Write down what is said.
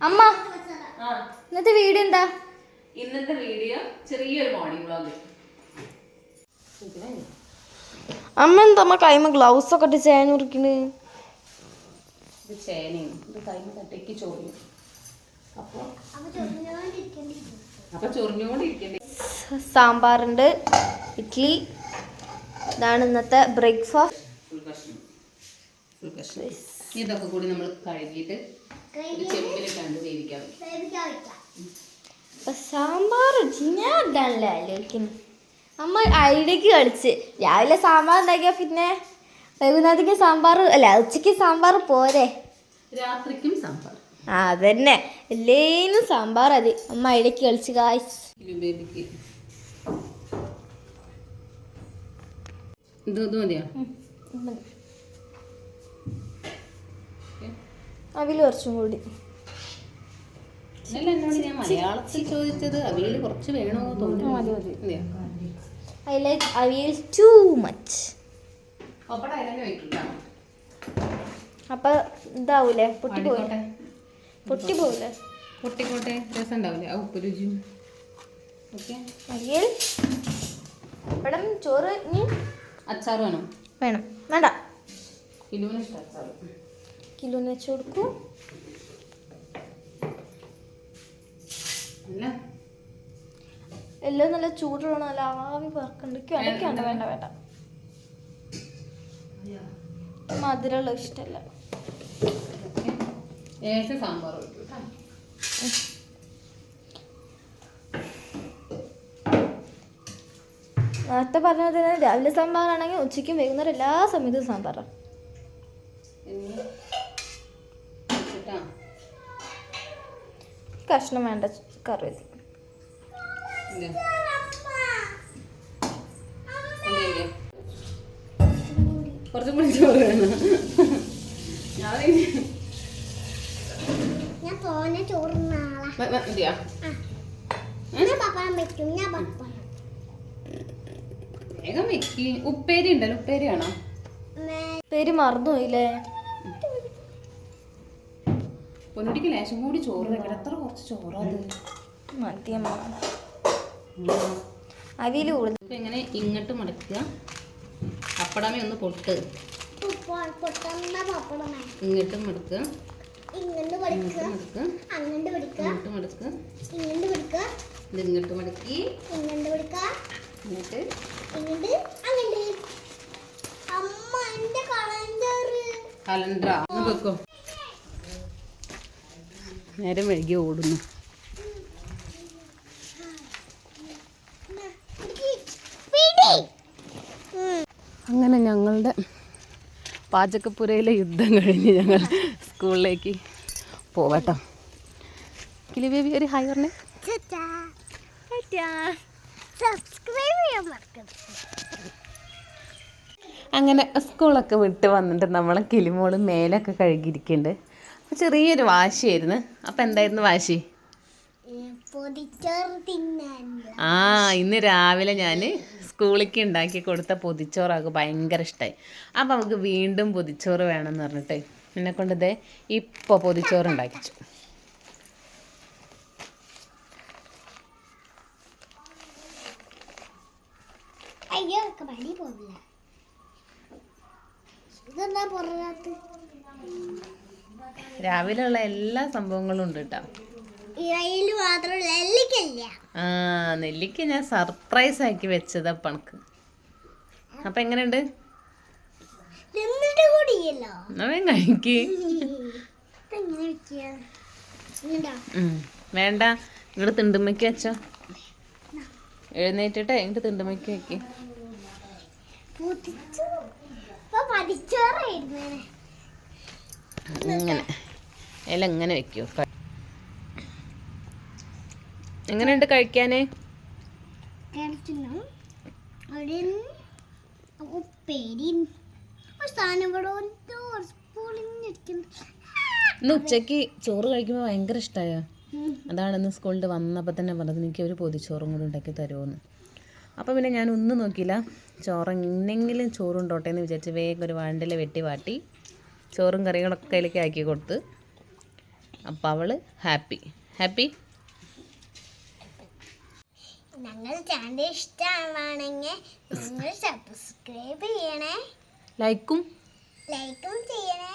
അമ്മ ഇന്നത്തെ വീഡിയോ എന്താ? ഇന്നത്തെ വീഡിയോ ചെറിയൊരു മോർണിംഗ് വ്ലോഗ് അമ്മ എന്താ അമ്മ കൈമ ഗ്ലൗസ് ഒക്കെ ഇട്ട് ചേന മുറിക്കണ്? ഇത് ചേനയും ഇത് കൈമ തട്ടേക്ക് ചോറിയും അപ്പോൾ അപ്പൊ ചൊറിഞ്ഞുകൊണ്ടിരിക്കണ്ടേ? സാമ്പാറുണ്ട് ഇഡ്ഡലി ഇതാണ് ഇന്നത്തെ ബ്രേക്ക്ഫാസ്റ്റ് ഫുൾ കഷ്ണം. ഫുൾ കഷ്ണം. ഇതൊക്കെ കൂടി നമ്മൾ കഴുകിയിട്ട് വേവിക്കാൻ വെക്കും. അപ്പൊ സാമ്പാർ ഞാൻ ഇടാനല്ലേ ആലോചിക്കുന്നു. അമ്മ ഐഡിയക്ക് കളിച്ച് രാവിലെ സാമ്പാർ ഉണ്ടാക്കിയാൽ പിന്നെ വൈകുന്നേരത്തേക്ക് സാമ്പാർ അല്ല ഉച്ചയ്ക്ക് സാമ്പാർ പോരെ? രാത്രിക്കും സാമ്പാർ. ആ അതന്നെ. എല്ലാനും സാമ്പാർ അത് അമ്മ ഐഡിയക്ക് കളിച്ച് കായ്സ് അവിൽ കുറച്ചും കൂടി. ഇന്നലെ എന്നോട് ഞാൻ മലയാളത്തിൽ ചോദിച്ചത് അവിയൽ കുറച്ച് വേണോ തോന്നുന്നു. മതിയോ I like aviyal too much പപ്പട അതിനെ വെക്കില്ല അപ്പൊ ഇതാവൂലേ? പൊട്ടിപ്പോയി ആയിക്കോട്ടെ. പൊട്ടിപ്പോവില്ലേ പൊട്ടിക്കോട്ടെ. രസം ഉണ്ടാവില്ലേ ആ ഉപ്പ് രുചിയും ഓക്കെ. അവിയൽ? ചോറ് ഇനി? അച്ചാർ വേണം? വേണം. വേണ്ട. കിലുവിന് ഇഷ്ടം അച്ചാർ കിലോന് വെച്ച് കൊടുക്കൂ അല്ല എല്ലാം നല്ല ചൂടുള്ള നല്ല ആവി പറക്കുന്നുണ്ട് അടയ്ക്കാണ്ട് വേണ്ട വേണ്ട മധുരമുള്ള ഇഷ്ടമല്ല. സാമ്പാർ. നേരത്തെ പറഞ്ഞത് തന്നെ രാവിലെ സാമ്പാറാണെങ്കിൽ ഉച്ചയ്ക്കും വൈകുന്നേരം എല്ലാ സമയത്തും സാമ്പാറാണ് ഇനി വെച്ചിട്ടാ കഷ്ണം വേണ്ട കറി കുറച്ചും കൂടി ചോറ് വേണം. ഞാൻ തോനെ മതിയാ? ഉപ്പേരി ഉണ്ടല്ലോ ഉപ്പേരി ആണോ പേര് മറന്നുപോയില്ലേ? പൊന്നുടിക്ക് ലേശം കൂടി ചോറ് വെക്കണം എത്ര കുറച്ച് ചോറാ അത്? മതിയമ്മ അവിയിൽ കൂടുതൽ ഇങ്ങനെ ഇങ്ങോട്ട് മടക്കുക. പപ്പടമേ ഒന്ന് പൊട്ട്. ഇങ്ങോട്ട് മടക്കുക. ഇങ്ങോട്ട് മടക്കുക. അങ്ങോട്ട് മടക്കുക. ഇങ്ങോട്ട് മടക്കുക. ഇങ്ങോട്ട് മടക്കുക. ഇത് ഇങ്ങോട്ട് മടക്കി. ഇങ്ങോട്ട് മടക്കുക. എന്നിട്ട് ഇങ്ങോട്ട് അങ്ങോട്ട്. അമ്മ എന്റെ കലണ്ടർ കലണ്ടറാ ഒന്ന് വെക്കോ. നേരം വൈകി ഓടുന്നു. അങ്ങനെ ഞങ്ങളുടെ പാചകപ്പുരയിലെ യുദ്ധം കഴിഞ്ഞ് ഞങ്ങൾ സ്കൂളിലേക്ക് പോവട്ടോ. കിലി ബേബി ഒരു ഹായ് പറഞ്ഞേ. സബ്സ്ക്രൈബ് അങ്ങനെ സ്കൂളൊക്കെ വിട്ട് വന്നിട്ട് നമ്മളെ കിളിമോൾ മേലൊക്കെ കഴുകിയിരിക്കുന്നുണ്ട്. അപ്പോൾ ചെറിയൊരു വാശിയായിരുന്നു. അപ്പോൾ എന്തായിരുന്നു വാശി? ആ ഇന്ന് രാവിലെ ഞാൻ സ്കൂളിലേക്ക് ഉണ്ടാക്കി കൊടുത്ത പൊതിച്ചോറ് അവൾക്ക് ഭയങ്കര ഇഷ്ടമായി അപ്പം നമുക്ക് വീണ്ടും പൊതിച്ചോറ് എന്ന് പറഞ്ഞിട്ട് എന്നെ കൊണ്ട് ഇതേ ഇപ്പോൾ പൊതിച്ചോറ് ഉണ്ടാക്കിച്ചു. ഇതെന്താ പുറത്ത് രാവിലെയുള്ള എല്ലാ സംഭവങ്ങളും ഉണ്ട് കേട്ടോ ആ നെല്ലിക്ക ഞാൻ സർപ്രൈസ് ആക്കി വെച്ചതാ പണക്ക്. അപ്പൊ എങ്ങനെയുണ്ട്? അവൻ കഴിക്ക്. വേണ്ട. ഇങ്ങോട്ട് തിണ്ടുമ്മയ്ക്ക് വെച്ചോ. എഴുന്നേറ്റിട്ട് എന്നിട്ട് തിണ്ടുമ്മയ്ക്ക് വെക്ക്. പൊതിച്ചു. ഇപ്പൊ പഠിച്ചോറായിരുന്നു ഇങ്ങനെ. ഇല എങ്ങനെ വെക്കൂ. എങ്ങനെയുണ്ട് കഴിക്കാന്? ഉച്ചയ്ക്ക് ഇന്ന് ചോറ് കഴിക്കുമ്പോൾ ഭയങ്കര ഇഷ്ടായ? അതാണ് ഇന്ന് സ്കൂളിൽ വന്നപ്പോൾ തന്നെ പറഞ്ഞത് എനിക്ക് ഒരു പൊതിച്ചോറും കൂടി ഉണ്ടാക്കി തരുമോന്ന് അപ്പോൾ പിന്നെ ഞാൻ ഒന്നും നോക്കിയില്ല. ചോറ് എന്നെങ്കിലും ചോറുണ്ടോട്ടെ എന്ന് വിചാരിച്ച് വേഗം ഒരു വാണ്ടിൽ വെട്ടി വാട്ടി. ചോറും കറികളൊക്കെ അതിലേക്ക് ആക്കി കൊടുത്ത് അപ്പം അവൾ ഹാപ്പി. ഹാപ്പി? ഞങ്ങൾ ചാനൽ ഇഷ്ടമാണെങ്കിൽ നിങ്ങൾ സബ്സ്ക്രൈബ് ചെയ്യണേ. ലൈക്കും. ലൈക്കും ചെയ്യണേ.